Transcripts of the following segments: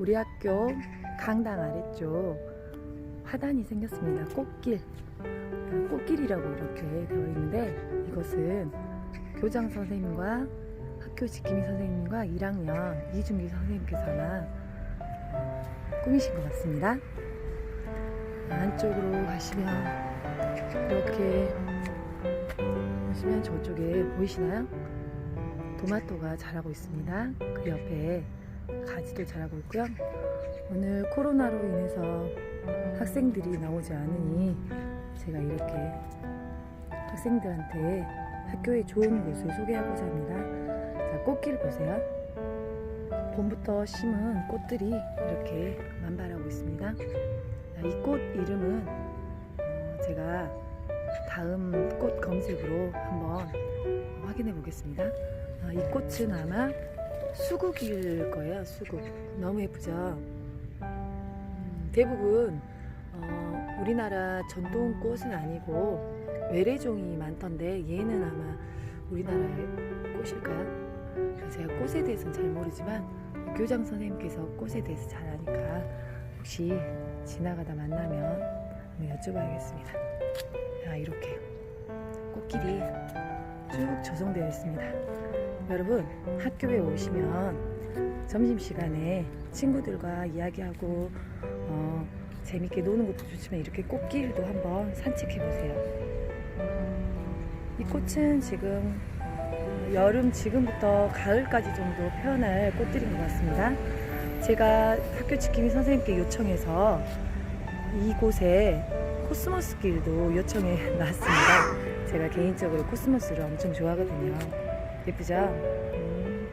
우리 학교 강당 아래쪽 화단이 생겼습니다. 꽃길. 어, 꽃길이라고 이렇게 되어 있는데 이것은 교장 선생님과 학교 지킴이 선생님과 1학년 이준기 선생님께서 아마 꾸미신 것 같습니다. 안쪽으로 가시면 이렇게 보시면 저쪽에 보이시나요? 토마토가 자라고 있습니다. 그 옆에 가지도 자라고 있고요. 오늘 코로나로 인해서 학생들이 나오지 않으니 제가 이렇게 학생들한테 학교에 좋은 곳을 소개하고자 합니다. 자, 꽃길 보세요. 봄부터 심은 꽃들이 이렇게 만발하고 있습니다. 자, 이꽃 이름은 어, 제가 다음 꽃 검색으로 한번 확인해 보겠습니다. 아, 이 꽃은 아마 수국일 거예요. 수국. 너무 예쁘죠? 음, 대부분 어, 우리나라 전통 꽃은 아니고 외래종이 많던데 얘는 아마 우리나라의 꽃일까요? 제가 꽃에 대해서는 잘 모르지만 교장 선생님께서 꽃에 대해서 잘 아니까 혹시 지나가다 만나면 한번 여쭤봐야겠습니다. 자, 이렇게 꽃길이 쭉 조성되어 있습니다. 여러분 학교에 오시면 점심시간에 친구들과 이야기하고 어, 재밌게 노는 것도 좋지만 이렇게 꽃길도 한번 산책해 보세요. 이 꽃은 지금 여름 지금부터 가을까지 정도 피어날 꽃들인 것 같습니다. 제가 학교 지킴이 선생님께 요청해서 이곳에 코스모스 길도 요청해 놨습니다. 제가 개인적으로 코스모스를 엄청 좋아하거든요. 예쁘죠? 음.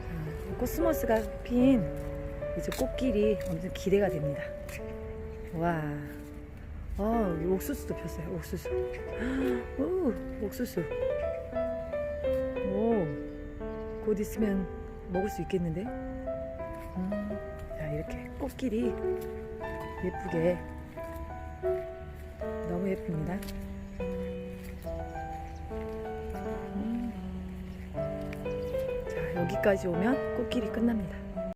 자, 코스모스가 핀 이제 꽃길이 엄청 기대가 됩니다. 와, 어, 이 옥수수도 폈어요. 옥수수. 오, 옥수수. 오, 곧 있으면 먹을 수 있겠는데? 음, 자, 이렇게 꽃길이 예쁘게 너무 예쁩니다. 여기까지 오면 꽃길이 끝납니다.